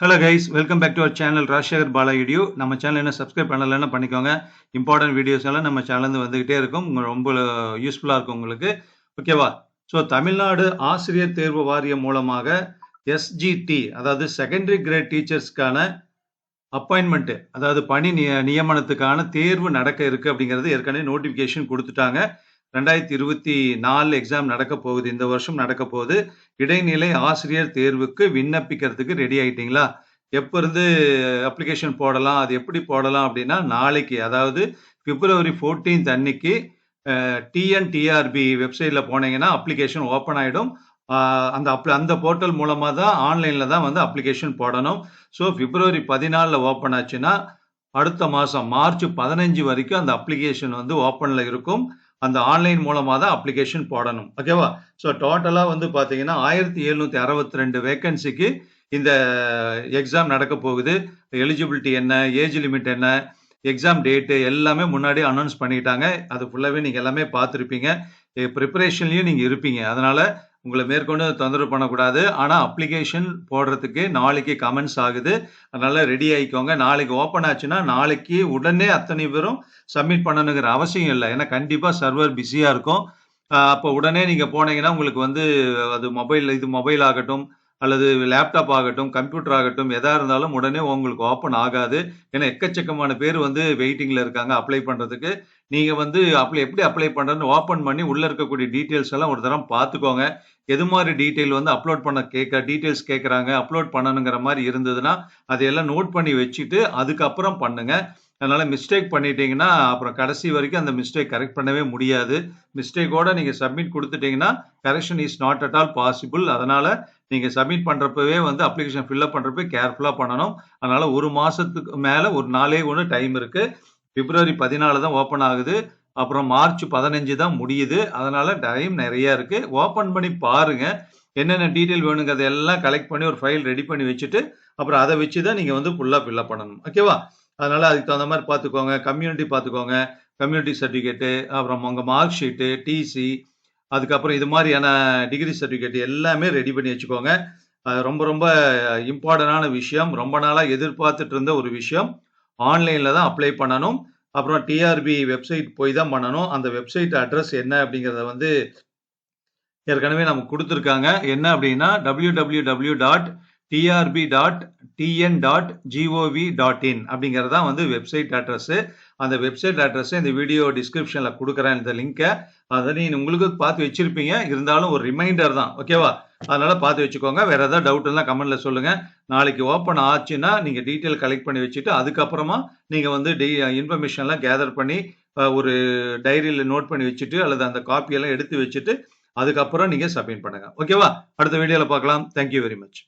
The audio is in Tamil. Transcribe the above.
Hello guys welcome back to our channel Rajasekhar Bala video நம்ம சேனல் என்ன சப்ஸ்கிரைப் பண்ணலைன்னா பண்ணிக்கோங்க. இம்பார்ட்டன்ட் வீடியோஸ் எல்லாம் நம்ம சேனல்ந்து வந்துகிட்டே இருக்கும். ரொம்ப யூஸ்ஃபுல்லாக இருக்கும் உங்களுக்கு. ஓகேவா ஸோ தமிழ்நாடு ஆசிரியர் தேர்வு வாரியம் மூலமாக எஸ்ஜிடி அதாவது செகண்டரி கிரேட் டீச்சர்ஸ்க்கான அப்பாயின்மெண்ட்டு அதாவது பணி நிய- நியமனத்துக்கான தேர்வு நடக்க இருக்குது அப்படிங்கிறது ஏற்கனவே நோட்டிஃபிகேஷன் கொடுத்துட்டாங்க. ரெண்டாயிரத்தி இருபத்தி நாலு எக்ஸாம் நடக்க போகுது. இந்த வருஷம் நடக்க போகுது. இடைநிலை ஆசிரியர் தேர்வுக்கு விண்ணப்பிக்கிறதுக்கு ரெடி ஆயிட்டீங்களா? எப்போ இருந்து அப்ளிகேஷன் போடலாம்? அது எப்படி போடலாம் அப்படின்னா நாளைக்கு அதாவது பிப்ரவரி 14th அன்னைக்கு டிஎன்டிஆர்பி வெப்சைட்டில் போனீங்கன்னா அப்ளிகேஷன் ஓப்பன் ஆகிடும் அந்த அப் அந்த போர்ட்டல் மூலமாக தான் ஆன்லைனில் தான் வந்து அப்ளிகேஷன் போடணும். ஸோ பிப்ரவரி பதினாலில் ஓப்பன் ஆச்சுன்னா அடுத்த மாதம் மார்ச் பதினஞ்சு வரைக்கும் அந்த அப்ளிகேஷன் வந்து ஓப்பனில் இருக்கும். அந்த ஆன்லைன் மூலமாக தான் அப்ளிகேஷன் போடணும் ஓகேவா ஸோ டோட்டலாக வந்து பார்த்தீங்கன்னா ஆயிரத்தி எழுநூற்றி அறுபத்தி ரெண்டு வேக்கன்சிக்கு இந்த எக்ஸாம் நடக்க போகுது. எலிஜிபிலிட்டி என்ன ஏஜ் லிமிட் என்ன எக்ஸாம் டேட்டு எல்லாமே முன்னாடி அனௌன்ஸ் பண்ணிட்டாங்க. அது ஃபுல்லாகவே நீங்கள் எல்லாமே பார்த்துருப்பீங்க. ப்ரிப்பரேஷன்லையும் eh, நீங்கள் இருப்பீங்க. அதனால் உங்களை மேற்கொண்டு தொந்தரவு பண்ணக்கூடாது. ஆனால் அப்ளிகேஷன் போடுறதுக்கு நாளைக்கு கமெண்ட்ஸ் ஆகுது. அதனால் ரெடி ஆகிக்கோங்க நாளைக்கு ஓப்பன் ஆச்சுன்னா நாளைக்கு உடனே அத்தனை பேரும் சப்மிட் பண்ணணுங்கிற அவசியம் இல்லை. ஏன்னா கண்டிப்பாக சர்வர் பிஸியாக இருக்கும். அப்போ உடனே நீங்கள் போனீங்கன்னா உங்களுக்கு வந்து அது மொபைல் இது மொபைல் ஆகட்டும். அல்லது லேப்டாப் ஆகட்டும் கம்ப்யூட்டர் ஆகட்டும் எதாக இருந்தாலும் உடனே உங்களுக்கு ஓப்பன் ஆகாது. ஏன்னா எக்கச்சக்கமான பேர் வந்து வெயிட்டிங்கில் இருக்காங்க அப்ளை பண்ணுறதுக்கு நீங்கள் வந்து அப்ளை எப்படி அப்ளை பண்ணுறதுன்னு ஓப்பன் பண்ணி உள்ளே இருக்கக்கூடிய டீட்டெயில்ஸ் எல்லாம் ஒரு தரம் பார்த்துக்கோங்க. எது மாதிரி டீட்டெயில் வந்து அப்லோட் பண்ண கேட்க டீட்டெயில்ஸ் கேட்குறாங்க அப்லோட் பண்ணணுங்கிற மாதிரி இருந்ததுன்னா அதையெல்லாம் நோட் பண்ணி வச்சுட்டு அதுக்கப்புறம் பண்ணுங்கள் அதனால் மிஸ்டேக் பண்ணிட்டீங்கன்னா அப்புறம் கடைசி வரைக்கும் அந்த மிஸ்டேக் கரெக்ட் பண்ணவே முடியாது. மிஸ்டேக்கோட நீங்கள் சப்மிட் கொடுத்துட்டீங்கன்னா correction is not at all possible அதனால் நீங்கள் சப்மிட் பண்ணுறப்பவே வந்து அப்ளிகேஷன் ஃபில்அப் பண்ணுறப்ப கேர்ஃபுல்லாக பண்ணணும். அதனால் ஒரு மாதத்துக்கு மேலே ஒரு நாளே ஒன்று டைம் இருக்குது பிப்ரவரி பதினாலு தான் ஓப்பன் ஆகுது. அப்புறம் மார்ச் பதினஞ்சு தான் முடியுது. அதனால் டைம் நிறையா இருக்குது ஓப்பன் பண்ணி பாருங்கள் என்னென்ன டீட்டெயில் வேணுங்கிறத எல்லாம் கலெக்ட் பண்ணி ஒரு ஃபைல் ரெடி பண்ணி வச்சுட்டு அப்புறம் அதை வச்சு தான் நீங்கள் வந்து ஃபுல்லாக ஃபில்லப் பண்ணணும். ஓகேவா அதனால அதுக்கு தகுந்த மாதிரி பார்த்துக்கோங்க கம்யூனிட்டி பார்த்துக்கோங்க கம்யூனிட்டி சர்டிஃபிகேட்டு அப்புறம் உங்கள் மார்க் ஷீட்டு டிசி அதுக்கப்புறம் இது மாதிரியான டிகிரி சர்டிஃபிகேட் எல்லாமே ரெடி பண்ணி வச்சுக்கோங்க. அது ரொம்ப ரொம்ப இம்பார்ட்டண்டான விஷயம். ரொம்ப நாளாக எதிர்பார்த்துட்டு இருந்த ஒரு விஷயம். ஆன்லைனில் தான் அப்ளை பண்ணணும். அப்புறம் டிஆர்பி வெப்சைட் போய் தான் பண்ணணும். அந்த வெப்சைட் அட்ரஸ் என்ன அப்படிங்கிறத வந்து ஏற்கனவே நமக்கு கொடுத்துருக்காங்க. என்ன அப்படின்னா W W W dot TRB dot TN dot GOV dot in அப்படிங்கிறது தான் வந்து வெப்சைட் அட்ரஸ்ஸு அந்த வெப்சைட் அட்ரஸ் இந்த வீடியோ டிஸ்கிரிப்ஷனில் கொடுக்குறேன் இந்த லிங்கை அதை நீ உங்களுக்கு பார்த்து வச்சிருப்பீங்க. இருந்தாலும் ஒரு ரிமைண்டர் தான். ஓகேவா அதனால பார்த்து வச்சுக்கோங்க. வேற ஏதாவது டவுட் இருந்தால் கமெண்ட்ல சொல்லுங்க. நாளைக்கு ஓப்பன் ஆச்சுன்னா நீங்க டீட்டெயில் கலெக்ட் பண்ணி வச்சுட்டு அதுக்கப்புறமா நீங்க வந்து இன்ஃபர்மேஷன்லாம் கேதர் பண்ணி ஒரு டைரியில் நோட் பண்ணி வச்சுட்டு அல்லது அந்த காப்பியெல்லாம் எடுத்து வச்சுட்டு அதுக்கப்புறம் நீங்கள் சப்மிட் பண்ணுங்கள் ஓகேவா அடுத்த வீடியோவில் பார்க்கலாம். Thank you very much